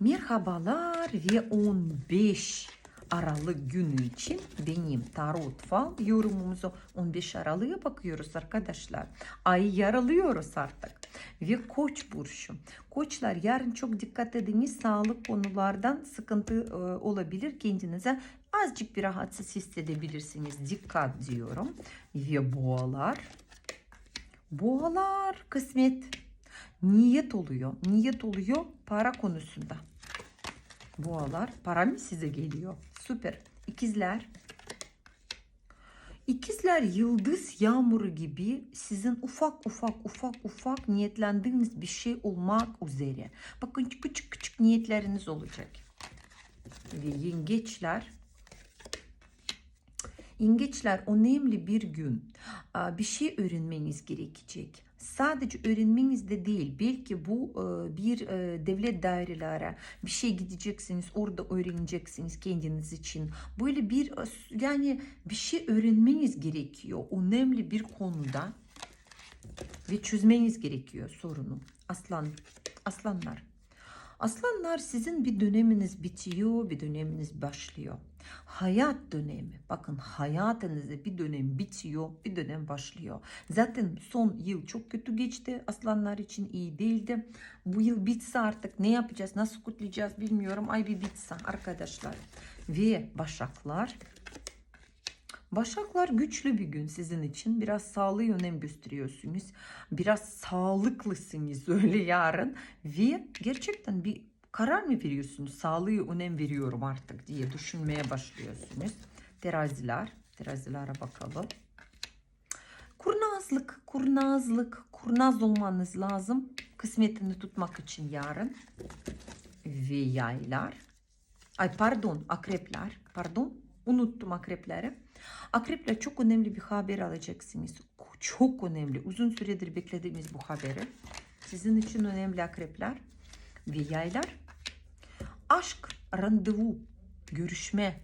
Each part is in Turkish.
Merhabalar ve 15 Aralık günü için benim tarot fal yorumumuzu 15 Aralık'a bakıyoruz arkadaşlar. Ayı yaralıyoruz artık. Ve koç burcu. Koçlar yarın çok dikkat ediniz. Sağlık konulardan sıkıntı e, olabilir. Kendinize azıcık bir rahatsız hissedebilirsiniz. Dikkat diyorum. Ve boğalar. Boğalar kısmet. Niyet oluyor. Niyet oluyor para konusunda. Boğalar para mı size geliyor? Süper. İkizler. İkizler yıldız yağmuru gibi sizin ufak ufak ufak ufak niyetlendiğiniz bir şey olmak üzere. Bakın küçük küçük niyetleriniz olacak. Ve yengeçler Yengeçler önemli bir gün bir şey öğrenmeniz gerekecek. Sadece öğrenmeniz de değil belki bu e, bir e, devlet daireleri bir şey gideceksiniz orada öğreneceksiniz kendiniz için. Böyle bir e, yani bir şey öğrenmeniz gerekiyor önemli bir konuda ve çözmeniz gerekiyor sorunu. Aslan aslanlar. Aslanlar sizin bir döneminiz bitiyor, bir döneminiz başlıyor. Hayat dönemi. Bakın hayatınızda bir dönem bitiyor, bir dönem başlıyor. Zaten son yıl çok kötü geçti. Aslanlar için iyi değildi. Bu yıl bitse artık ne yapacağız, nasıl kutlayacağız bilmiyorum. Ay bir bitse arkadaşlar. Ve başaklar. Başaklar güçlü bir gün sizin için. Biraz sağlığı önem gösteriyorsunuz. Biraz sağlıklısınız öyle yarın. Ve gerçekten bir karar mı veriyorsunuz? Sağlığı önem veriyorum artık diye düşünmeye başlıyorsunuz. Teraziler. Terazilere bakalım. Kurnazlık, kurnazlık, kurnaz olmanız lazım. Kısmetini tutmak için yarın. Ve yaylar. Ay pardon akrepler. Pardon unuttum akrepleri. Akrepler çok önemli bir haber alacaksınız. Çok önemli. Uzun süredir beklediğimiz bu haberi. Sizin için önemli akrepler ve yaylar. Aşk, randevu, görüşme.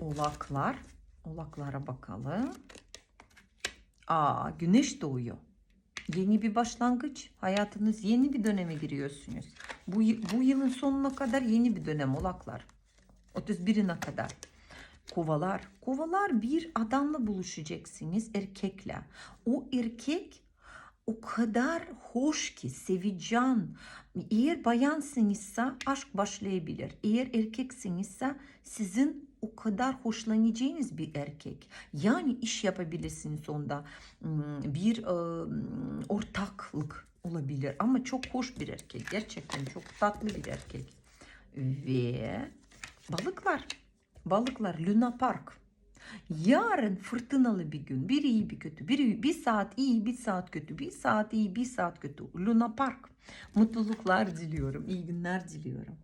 Oğlaklar. Oğlaklara bakalım. Aa, güneş doğuyor. Yeni bir başlangıç. Hayatınız yeni bir döneme giriyorsunuz. Bu, bu yılın sonuna kadar yeni bir dönem oğlaklar. 31'ine kadar. Kovalar. Kovalar bir adamla buluşacaksınız erkekle. O erkek o kadar hoş ki seveceğin. Eğer bayansınızsa aşk başlayabilir. Eğer erkeksinizse sizin o kadar hoşlanacağınız bir erkek. Yani iş yapabilirsiniz onda. Hmm, Bir e, ortaklık olabilir ama çok hoş bir erkek. Gerçekten çok tatlı bir erkek. Ve balıklar. Balıklar Luna Park. Yarın fırtınalı bir gün. Bir iyi bir kötü. Bir, bir saat iyi bir saat kötü. Bir saat iyi bir saat kötü. Luna Park. Mutluluklar diliyorum. İyi günler diliyorum.